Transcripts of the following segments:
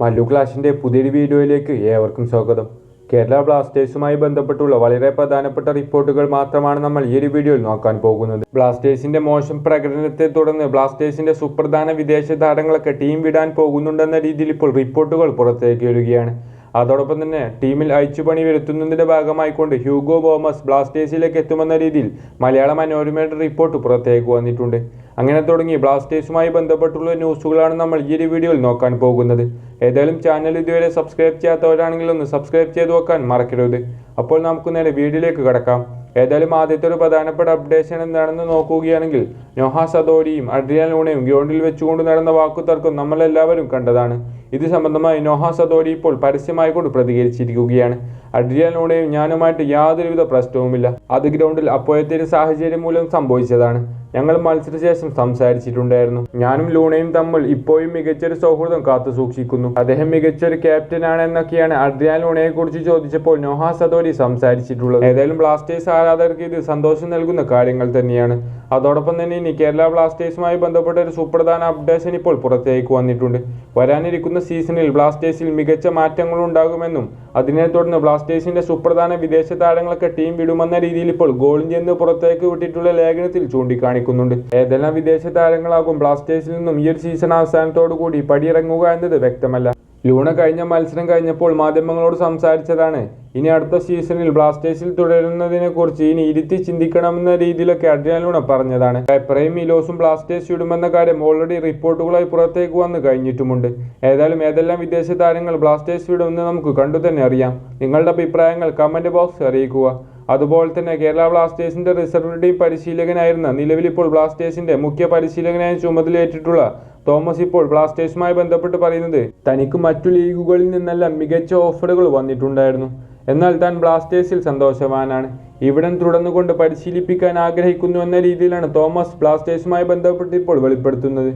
മല്ലു ക്ലാഷിന്റെ പുതിയൊരു വീഡിയോയിലേക്ക് ഏവർക്കും സ്വാഗതം. കേരള ബ്ലാസ്റ്റേഴ്സുമായി ബന്ധപ്പെട്ടുള്ള വളരെ പ്രധാനപ്പെട്ട റിപ്പോർട്ടുകൾ മാത്രമാണ് നമ്മൾ ഈ ഒരു വീഡിയോയിൽ നോക്കാൻ പോകുന്നത്. ബ്ലാസ്റ്റേഴ്സിന്റെ മോശം പ്രകടനത്തെ തുടർന്ന് ബ്ലാസ്റ്റേഴ്സിന്റെ സുപ്രധാന വിദേശ താരങ്ങളൊക്കെ ടീം വിടാൻ പോകുന്നുണ്ടെന്ന രീതിയിൽ ഇപ്പോൾ റിപ്പോർട്ടുകൾ പുറത്തേക്ക് വരികയാണ്. അതോടൊപ്പം തന്നെ ടീമിൽ അയച്ചുപണി വരുത്തുന്നതിന്റെ ഭാഗമായിക്കൊണ്ട് ഹ്യൂഗോ ബോമസ് ബ്ലാസ്റ്റേഴ്സിലേക്ക് എത്തുമെന്ന രീതിയിൽ മലയാള മനോരമയുടെ റിപ്പോർട്ട് പുറത്തേക്ക് വന്നിട്ടുണ്ട്. അങ്ങനെ തുടങ്ങി ബ്ലാസ്റ്റേഴ്സുമായി ബന്ധപ്പെട്ടുള്ള ന്യൂസുകളാണ് നമ്മൾ ഈ ഒരു വീഡിയോയിൽ നോക്കാൻ പോകുന്നത്. ഏതായാലും ചാനൽ ഇതുവരെ സബ്സ്ക്രൈബ് ചെയ്യാത്തവരാണെങ്കിൽ ഒന്ന് സബ്സ്ക്രൈബ് ചെയ്ത് വെക്കാൻ മറക്കരുത്. അപ്പോൾ നമുക്ക് നേരെ വീഡിയോയിലേക്ക് കടക്കാം. ഏതായാലും ആദ്യത്തെ ഒരു പ്രധാനപ്പെട്ട അപ്ഡേഷൻ എന്താണെന്ന് നോക്കുകയാണെങ്കിൽ നൊഹ സദോരിയും അഡ്രിയാൻ ലൂണയും ഗ്രൗണ്ടിൽ വെച്ചുകൊണ്ട് നടന്ന വാക്കുതർക്കം നമ്മളെല്ലാവരും കണ്ടതാണ്. ഇത് സംബന്ധമായി നോഹ സദോരി ഇപ്പോൾ പരസ്യമായി കൊണ്ട് പ്രതികരിച്ചിരിക്കുകയാണ്. അഡ്രിയാനോടെയും ഞാനുമായിട്ട് യാതൊരുവിധ പ്രശ്നവുമില്ല. അത് ഗ്രൗണ്ടിൽ അപ്പോഴത്തെ സാഹചര്യം മൂലം സംഭവിച്ചതാണ്. ഞങ്ങൾ മത്സരശേഷം സംസാരിച്ചിട്ടുണ്ടായിരുന്നു. ഞാനും ലൂണയും തമ്മിൽ ഇപ്പോഴും മികച്ചൊരു സൗഹൃദം കാത്തു സൂക്ഷിക്കുന്നു. അദ്ദേഹം മികച്ചൊരു ക്യാപ്റ്റനാണ് എന്നൊക്കെയാണ് അഡ്രിയാൻ ലൂണയെ കുറിച്ച് ചോദിച്ചപ്പോൾ നോഹ സദോരി സംസാരിച്ചിട്ടുള്ളത്. ഏതായാലും ബ്ലാസ്റ്റേഴ്സ് ആരാധകർക്ക് ഇത് സന്തോഷം നൽകുന്ന കാര്യങ്ങൾ തന്നെയാണ്. അതോടൊപ്പം തന്നെ ഇനി കേരള ബ്ലാസ്റ്റേഴ്സുമായി ബന്ധപ്പെട്ട ഒരു സുപ്രധാന അപ്ഡേഷൻ ഇപ്പോൾ പുറത്തേക്ക് വന്നിട്ടുണ്ട്. വരാനിരിക്കുന്ന സീസണിൽ ബ്ലാസ്റ്റേഴ്സിൽ മികച്ച മാറ്റങ്ങൾ ഉണ്ടാകുമെന്നും അതിനെ തുടർന്ന് ബ്ലാസ്റ്റേഴ്സിന്റെ സുപ്രധാന വിദേശ താരങ്ങളൊക്കെ ടീം വിടുമെന്ന രീതിയിൽ ഇപ്പോൾ ഗോളിൻ ചെന്ന് പുറത്തേക്ക് വിട്ടിട്ടുള്ള ലേഖനത്തിൽ ചൂണ്ടിക്കാണിക്കുന്നുണ്ട്. ഏതെല്ലാം വിദേശ താരങ്ങളാകും ബ്ലാസ്റ്റേഴ്സിൽ നിന്നും ഈ ഒരു സീസൺ അവസാനത്തോടു കൂടി പടിയിറങ്ങുക എന്നത് വ്യക്തമല്ല. ലൂണ കഴിഞ്ഞ മത്സരം കഴിഞ്ഞപ്പോൾ മാധ്യമങ്ങളോട് സംസാരിച്ചതാണ് ഇനി അടുത്ത സീസണിൽ ബ്ലാസ്റ്റേഴ്സിൽ തുടരുന്നതിനെ കുറിച്ച് ഇനി ഇരുത്തി ചിന്തിക്കണമെന്ന രീതിയിലൊക്കെ അഡ്രിയാലൂടെ പറഞ്ഞതാണ്. എപ്രയും മിലോസും ബ്ലാസ്റ്റേഴ്സ് വിടുമെന്ന കാര്യം ഓൾറെഡി റിപ്പോർട്ടുകളായി പുറത്തേക്ക് വന്ന് കഴിഞ്ഞിട്ടുമുണ്ട്. ഏതായാലും ഏതെല്ലാം വിദേശ താരങ്ങൾ ബ്ലാസ്റ്റേഴ്സ് വിടുമെന്ന് നമുക്ക് കണ്ടു തന്നെ അറിയാം. നിങ്ങളുടെ അഭിപ്രായങ്ങൾ കമന്റ് ബോക്സ് അറിയിക്കുക. അതുപോലെ തന്നെ കേരള ബ്ലാസ്റ്റേഴ്സിന്റെ റിസർവ് ടീം പരിശീലകനായിരുന്ന നിലവിൽ ഇപ്പോൾ ബ്ലാസ്റ്റേഴ്സിന്റെ മുഖ്യ പരിശീലകനായി ചുമതലയേറ്റിട്ടുള്ള തോമസ് ഇപ്പോൾ ബ്ലാസ്റ്റേഴ്സുമായി ബന്ധപ്പെട്ട് പറയുന്നത് തനിക്ക് മറ്റു ലീഗുകളിൽ നിന്നെല്ലാം മികച്ച ഓഫറുകൾ വന്നിട്ടുണ്ടായിരുന്നു. എന്നാൽ താൻ ബ്ലാസ്റ്റേഴ്സിൽ സന്തോഷവാനാണ്. ഇവിടം തുടർന്നുകൊണ്ട് പരിശീലിപ്പിക്കാൻ ആഗ്രഹിക്കുന്നു എന്ന രീതിയിലാണ് തോമസ് ബ്ലാസ്റ്റേഴ്സുമായി ബന്ധപ്പെട്ട് ഇപ്പോൾ വെളിപ്പെടുത്തുന്നത്.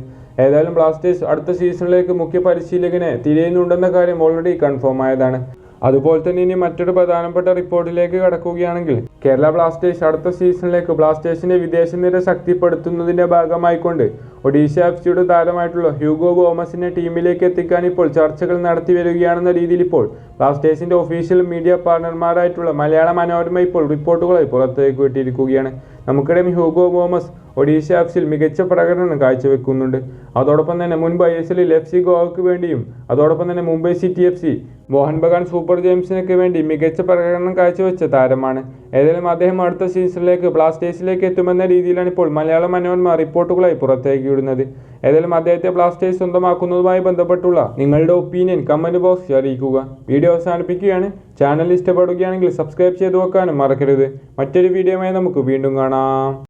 ഏതായാലും ബ്ലാസ്റ്റേഴ്സ് അടുത്ത സീസണിലേക്ക് മുഖ്യ പരിശീലകനെ തിരയുന്നുണ്ടെന്ന കാര്യം ഓൾറെഡി കൺഫേം ആയതാണ്. അതുപോലെ തന്നെ ഇനി മറ്റൊരു പ്രധാനപ്പെട്ട റിപ്പോർട്ടിലേക്ക് കടക്കുകയാണെങ്കിൽ കേരള ബ്ലാസ്റ്റേഴ്സ് അടുത്ത സീസണിലേക്ക് ബ്ലാസ്റ്റേഴ്സിന്റെ വിദേശ നിര ശക്തിപ്പെടുത്തുന്നതിന്റെ ഭാഗമായിക്കൊണ്ട് ഒഡീഷ എഫ് സിയുടെ താരമായിട്ടുള്ള ഹ്യൂഗോ ഗോമസിനെ ടീമിലേക്ക് എത്തിക്കാൻ ഇപ്പോൾ ചർച്ചകൾ നടത്തി വരികയാണെന്ന രീതിയിൽ ഇപ്പോൾ ബ്ലാസ്റ്റേഴ്സിന്റെ ഒഫീഷ്യൽ മീഡിയ പാർട്ണർമാരായിട്ടുള്ള മലയാള മനോരമ ഇപ്പോൾ റിപ്പോർട്ടുകളായി പുറത്തേക്ക് വിട്ടിരിക്കുകയാണ്. നമുക്കറിയാം ഹ്യൂഗോ ഗോമസ് ഒഡീഷ എഫ് സിയിൽ മികച്ച പ്രകടനം കാഴ്ചവെക്കുന്നുണ്ട്. അതോടൊപ്പം തന്നെ മുൻപ് ഐ എസ് എല്ലിൽ എഫ് സി ഗോവയ്ക്ക് വേണ്ടിയും അതോടൊപ്പം തന്നെ Mumbai city F C Mohan Bagan super ജെയിംസിനൊക്കെ വേണ്ടി മികച്ച പ്രകടനം കാഴ്ചവെച്ച താരമാണ്. ഏതായാലും അദ്ദേഹം അടുത്ത സീസണിലേക്ക് ബ്ലാസ്റ്റേഴ്സിലേക്ക് എത്തുമെന്ന രീതിയിലാണ് ഇപ്പോൾ മലയാള മനോരമ റിപ്പോർട്ടുകളായി പുറത്തേക്ക് വിടുന്നത് ഏതായാലും അദ്ദേഹത്തെ ബ്ലാസ്റ്റേഴ്സ് സ്വന്തമാക്കുന്നതുമായി ബന്ധപ്പെട്ടുള്ള നിങ്ങളുടെ ഒപ്പീനിയൻ കമന്റ് ബോക്സിൽ അറിയിക്കുക. വീഡിയോ അവസാനിപ്പിക്കുകയാണ്. ചാനൽ ഇഷ്ടപ്പെടുകയാണെങ്കിൽ സബ്സ്ക്രൈബ് ചെയ്ത് വെക്കാനും മറക്കരുത്. മറ്റൊരു വീഡിയോയുമായി നമുക്ക് വീണ്ടും കാണാം.